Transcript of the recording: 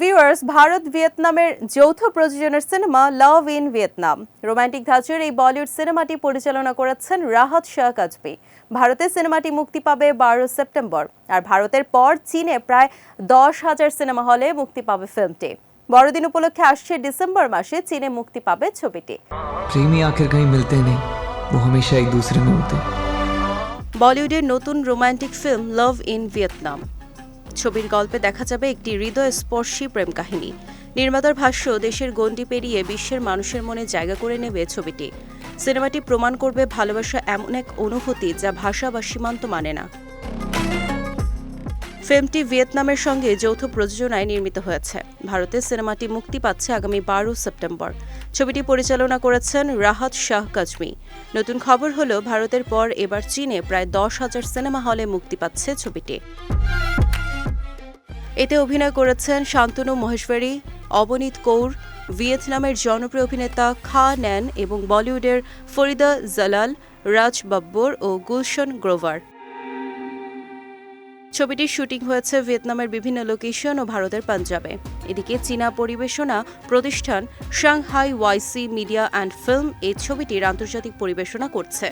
Viewers Bharat ভিয়েতনামের যৌথ প্রযোজনার cinema love in Vietnam romantic ধাঁচের এই বলিউড সিনেমাটি পরিচালনা করেছেন রাহাত শাহ কাজবি। ভারতে সিনেমাটি মুক্তি পাবে বারো সেপ্টেম্বর। আর ভারতের পর চীনে প্রায় দশ হাজার সিনেমা হলে মুক্তি পাবে ফিল্মটি বড়দিন উপলক্ষে আসছে ডিসেম্বর মাসে চীনে মুক্তি পাবে ছবিটি। প্রেমী আখের মিলতে নেই ও এক মিলতে বলিউডের নতুন romantic film love in Vietnam ছবির গল্পে দেখা যাবে একটি হৃদয়স্পর্শী প্রেম কাহিনী। নির্মাতার ভাষ্য, দেশের গণ্ডি পেরিয়ে বিশ্বের মানুষের মনে জায়গা করে নেবে ছবিটি। সিনেমাটি প্রমাণ করবে ভালোবাসা এমন এক অনুভূতি যা ভাষা বা সীমান্ত মানে না। ফিল্মটি ভিয়েতনামের সঙ্গে যৌথ প্রযোজনায় নির্মিত হয়েছে। ভারতে সিনেমাটি মুক্তি পাচ্ছে আগামী বারো সেপ্টেম্বর। ছবিটি পরিচালনা করেছেন রাহাত শাহ কাজমি। নতুন খবর হলো, ভারতের পর এবার চীনে প্রায় দশ হাজার সিনেমা হলে মুক্তি পাচ্ছে ছবিটি। এতে অভিনয় করেছেন শান্তনু মহেশ্বরী, অবনীত কৌর, ভিয়েতনামের জনপ্রিয় অভিনেতা খা ন্যান এবং বলিউডের ফরিদা জালাল, রাজ বাব্বর ও গুলশন গ্রোভার। ছবিটির শুটিং হয়েছে ভিয়েতনামের বিভিন্ন লোকেশন ও ভারতের পাঞ্জাবে। এদিকে চীনা পরিবেশনা প্রতিষ্ঠান Shanghai YC media and film এই ছবিটির আন্তর্জাতিক পরিবেশনা করছে।